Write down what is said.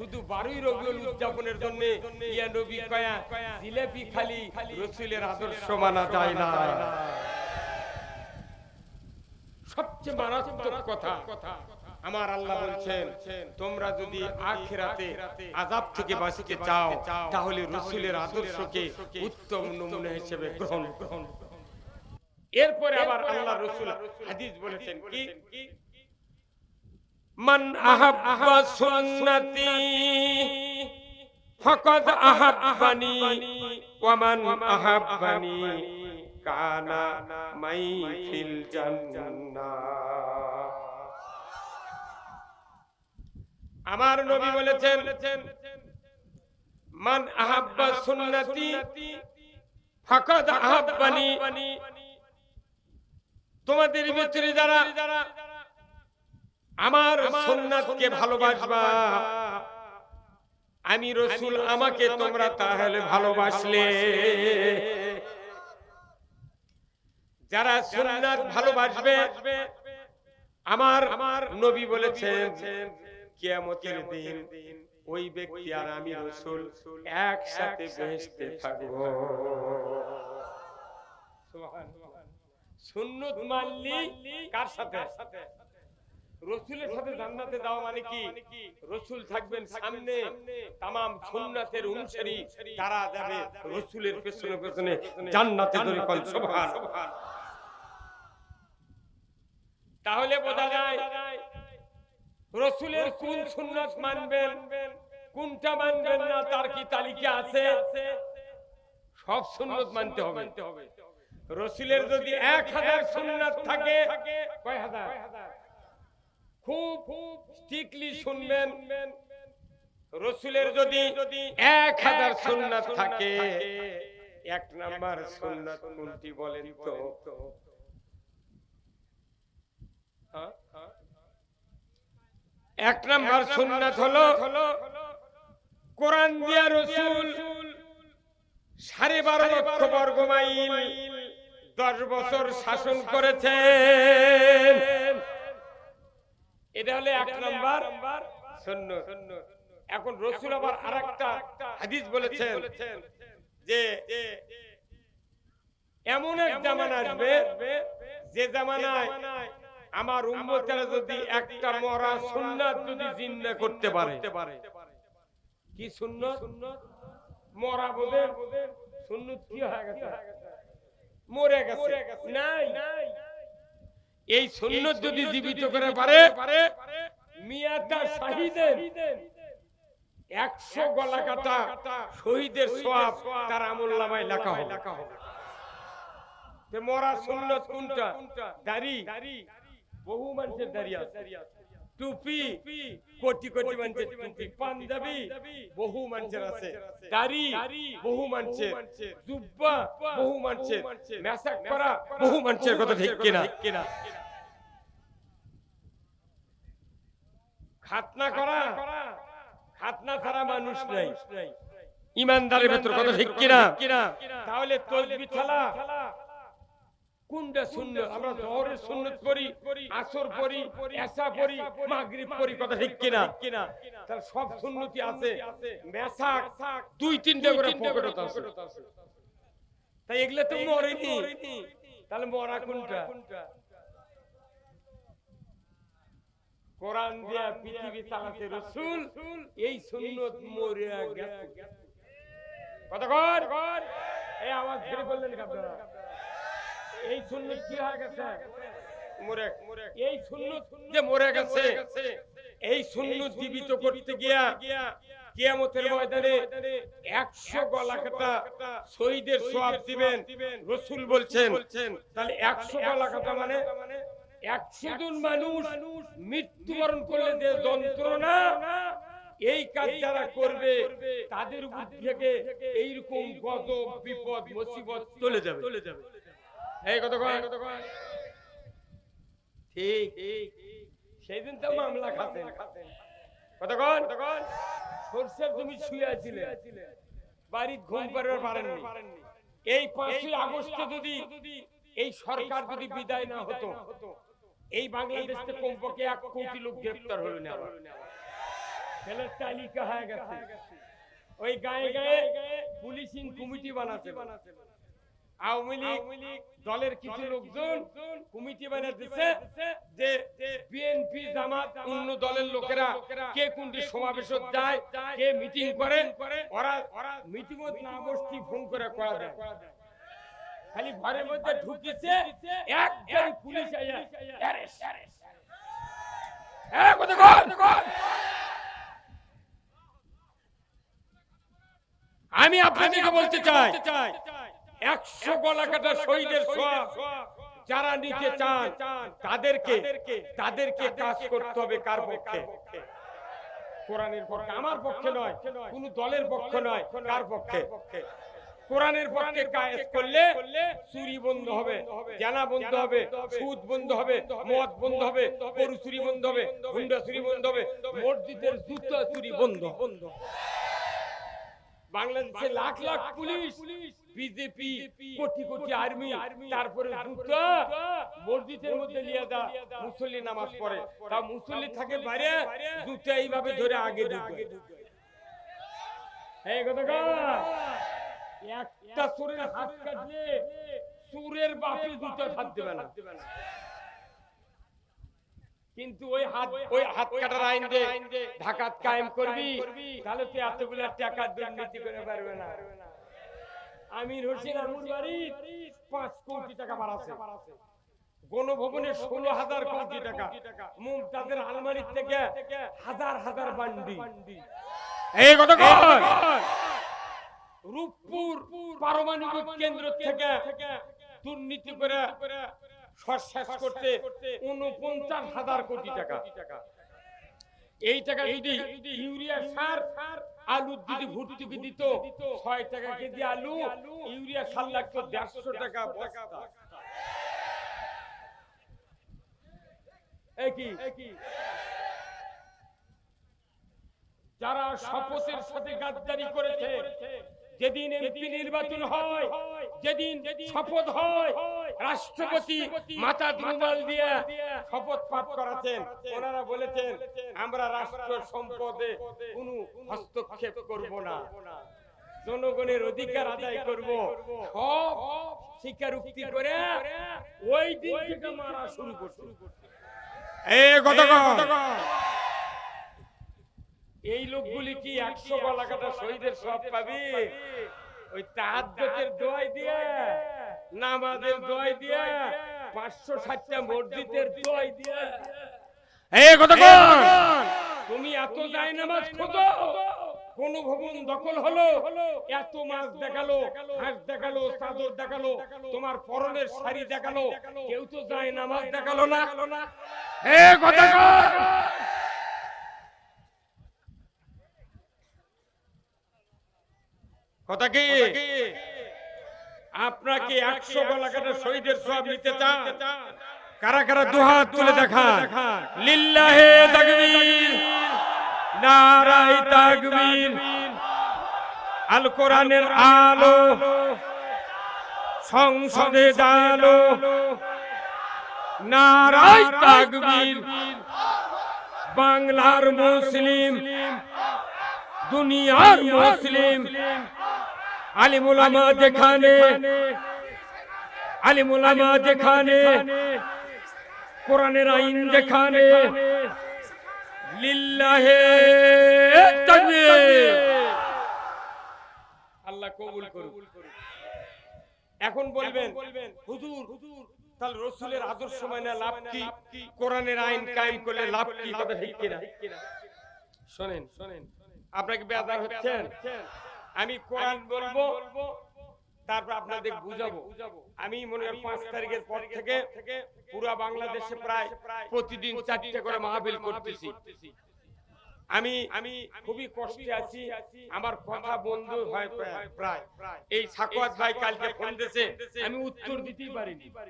শুধু বারোই রবিউল উদযাপনের জন্য ইয়া নবী কয়া জিলেপি খালি রসুলের আদর্শ মানা যায় না। সবচেয়ে মারাত্মক কথা আমার আল্লাহ বলছেন, তোমরা যদি আখিরাতে আযাব থেকে বাঁচতে চাও, তাহলে রসুলের আদর্শকে উত্তম নমুনা হিসেবে গ্রহণ গ্রহণ এরপরে আবার আল্লাহ রসুল হাদিস বলেছেন কি? মান আহাব্বা সুন্নতি, ফাকাদ আহাব্বানি ওয়া মান আহাব্বানি, কানা মাই ফিল জান্নাহ। আমার নবী বলেছেন, মান আহাব্বা সুন্নতি, ফাকাদ আহাব্বানি। তোমাদের ভিতরে যারা আমার সুন্নাতকে ভালোবাসবা। আমি রসুল আমাকে তোমরা তাহলে ভালোবাসলে। যারা সুন্নাত ভালোবাসবে আমার আমার নবী বলেছেন কিয়ামতের দিন ওই ব্যক্তি আর আমি রসুল একসাথে বেহেশতে থাকব। সুন্নত মানলি কার সাথে? রসুলের সাথে জান্নাতে যাওয়া মানে কি? রসুল থাকবেন সামনে তামাম সুন্নাতের অনুসারী তারা যাবে রসুলের পেছনে পেছনে জান্নাতে ধরে কল সুবহান তাহলে বোঝা যায় রসুলের কোন সুন্নাত মানবেন? কোনটা মানবেন না তার কি তালিকা আছে? সব সুন্নত মানতে হবে। রসুলের যদি এক হাজার সুন্নাত থাকে কয় হাজার? খুব স্ট্রিক্টলি শুনবেন। রসুলের যদি এক হাজার সুন্নাত থাকে এক নাম্বার সুন্নাত কোনটি বলেন তো? হ্যাঁ? এক নাম্বার সুন্নাত হলো কোরআন দিয়া রসুল সাড়ে বারো লক্ষ বর্গ মাইল দশ বছর শাসন করেছেন এটা হলে এক নাম্বার সুন্নত এখন রসুল আবার আরেকটা হাদিস বলেছেন যে এমন এক জামানা আসবে যে জামানায় আমার উম্মতেরা যদি একটা মরা সুন্নাত যদি জিন্দা করতে পারে। কি সুন্নত? মরা বোধে সুন্নত কি হয়ে গেছে? মরে গেছে। নাই। এই সুন্নত যদি জীবিত করে পারে মিয়াতা শাহিদের একশো গলা কাটা শহীদের সব তার আমল নামায় লেখা হবে মরা সুন্নত কোনটা? দাড়ি। বহু মানুষের দাঁড়িয়ে আছে। টুপি কোটি কোটি মানুষের টুপি পাঞ্জাবি বহু মানুষের আছে দাড়ি বহু মানুষের জুব্বা বহু মানুষের মেসাক করা বহু মানুষের কথা ঠিক কিনা? কিনা? খাতনা করা খাতনা ছাড়া মানুষ নাই। ইমানদারের ভেতর কথা ঠিক কিনা? তাহলে তসবি থালা কোনটা সুন্নত আমরা জহরের সুন্নত করি আসর এসা মাগরিব কথা ঠিক কিনা? তাহলে সব সুন্নতি আছে। মেসাক দুই তিনটা করে পকেটত আছে। তাই এগুলা তো মরেনি। তাহলে মরা কোনটা? কোরআন দিয়া পৃথিবী চালাতে রসুল এই সুন্নত মরিয়া গেছে। কথা কর। এই আওয়াজ ধরে বললেন আপনারা এই সুন্নত কি হয়ে গেছে? মরে এই সুন্নত যে মরে গেছে এই সুন্নত জীবিত করতে গিয়া কিয়ামতের ময়দানে একশো গলা কাটা শহীদের সওয়াব দিবেন। রসুল বলছেন তাহলে একশো গলা কাটা মানে একশো জন মানুষ মৃত্যুবরণ করলে যে যন্ত্রণা এই কাজ যারা করবে তাদের উপর থেকে এইরকম গজব বিপদ মুসিবত চলে যাবে। চলে যাবে। এই কত ঠিক সেই দিন তো মামলা খাতেন কতক্ষণ সরষের তুমি শুয়ে আছিলে বাড়ির ঘুম পাড়ার পারেননি এই পাঁচই আগস্টে যদি এই সরকার যদি বিদায় না হতো এই বাংলাদেশে কমপক্ষে এক কোটি লোক গ্রেপ্তার হলো না ছেলের তালিকা হয়ে গেছে ওই গায়ে গায়ে পুলিশিং কমিটি বানাতে বানাতে আওয়ামী লীগ দলের কিছু লোকজন কমিটি বানিয়ে দিচ্ছে যে বিএনপি জামাত অন্য দলের লোকেরা কে কোনটি সমাবেশ যায় কে মিটিং করে ওরা ওরা মিটিং না বসতি ফোন করে করা দেয় খালি ঘরের মধ্যে ঢুকেছে এক পুলিশ আইয়া অ্যারেস্ট হ্যাঁ আমি আপনাদেরকে বলতে চাই। একশো গলা কাটা শহীদের সব যারা নিতে চান তাদেরকে তাদেরকে কাজ করতে হবে কার পক্ষে কোরআনের পক্ষে আমার পক্ষে নয় কোন দলের পক্ষে নয় কার পক্ষে কোরআনের পক্ষে কাজ করলে চুরি বন্ধ হবে জানা বন্ধ হবে সুদ বন্ধ হবে মদ বন্ধ হবে গরু চুরি বন্ধ হবে হুন্ডা চুরি বন্ধ হবে মসজিদের জুতো চুরি বন্ধ বন্ধ বাংলাদেশে lakh lakh police BJP crore crore army তারপরে জুতো মসজিদের মধ্যে নিয়ে দা মুসল্লি নামাজ পড়ে। তা মুসল্লি থাকে বাইরে জুতো এইভাবে ধরে আগে ঢুকে। এই কথা একটা চোরের হাত কাটলে চোরের বাপে জুতো হাত দেবে না। কিন্তু ওই হাত ওই হাত কাটার আইন দে ঢাকাত কায়েম করবি তাহলে তুই এতগুলো টাকা দুর্নীতি করে পারবে না। আমির হোসেন আমুর বাড়ি পাঁচ কোটি টাকা বাড়াছে গণভবনে ষোলো হাজার কোটি টাকা। মুমতাজের আলমারির থেকে হাজার হাজার বান্ডি। এই কথা রূপপুর পারমাণবিক কেন্দ্র থেকে দুর্নীতি করে সরশেষ করতে উনপঞ্চাশ হাজার কোটি টাকা। এই টাকা যদি ইউরিয়া সার আলু যদি ভর্তুকি দিত ছয় টাকা কেজি আলু ইউরিয়া সার লাগতো দেড়শো টাকা বস্তা। যারা শপথের সাথে গাদ্দারি করেছে যেদিন এমপি নির্বাচন হয় যেদিন শপথ হয় রাষ্ট্রপতি মাথা রুমাল দিয়ে শপথ পাঠ করাছেন ওনারা বলেছেন আমরা রাষ্ট্র সম্পদে কোনো হস্তক্ষেপ করব না। জনগণের অধিকার আদায় করব। সব স্বীকারোক্তি করে ওই দিন থেকে মারা শুরু করছে। এই কথা এই লোকগুলি কি একশো গলা কাটা শহীদের সব পাবি? ওই তাহাজ্জতের দোয়াই দিয়ে। নামাজের দোয়াই দিয়ে পাঁচশো ষাটটা মসজিদের দিয়ে। এই কথা তুমি এত যায় নামাজ খোঁজো। কোন ভবন দখল হলো। এত মাছ দেখাল হাঁস দেখাল চাদর দেখাল তোমার পরনের শাড়ি দেখাল। কেউ তো যায় নামাজ দেখাল না। এই কথা কথা কি? আপনাকে একশো গলা কাটা শহীদের সব নিতে চান। কারা কারা দুহাত তুলে দেখা লিল্লাহে তাকবীর। নারাই তাকবীর। আল কোরআনের আলো সংসদে জালো নারাই তাকবীর। বাংলার মুসলিম। দুনিয়ার মুসলিম। আলিমুলামা যেখানে আলিমুলামা যেখানে কোরআনের আইন যেখানে লিল্লাহে আল্লাহ কবুল করুন এখন বলবেন হুজুর তাহলে রসুলের আদর্শ মানে লাভ কি? কোরআনের আইন কায়েম করলে লাভ কি? কথা ঠিক কিনা? শোনেন শোনেন। আপনাকে বেজার হচ্ছেন? আমি কোরআন বলব তারপর আপনাদের বুঝাবো। আমি মনে হয় পাঁচ তারিখের পর থেকে পুরা বাংলাদেশে প্রায় প্রতিদিন চারটে করে মাহবিল করতেছি। আমি আমি খুবই কষ্টে আছি। আমার কথা বন্ধ হয় প্রায়। প্রায়। এই সাকুয়াত ভাই কালকে ফোন দিয়েছে। আমি উত্তর দিতেই পারিনি।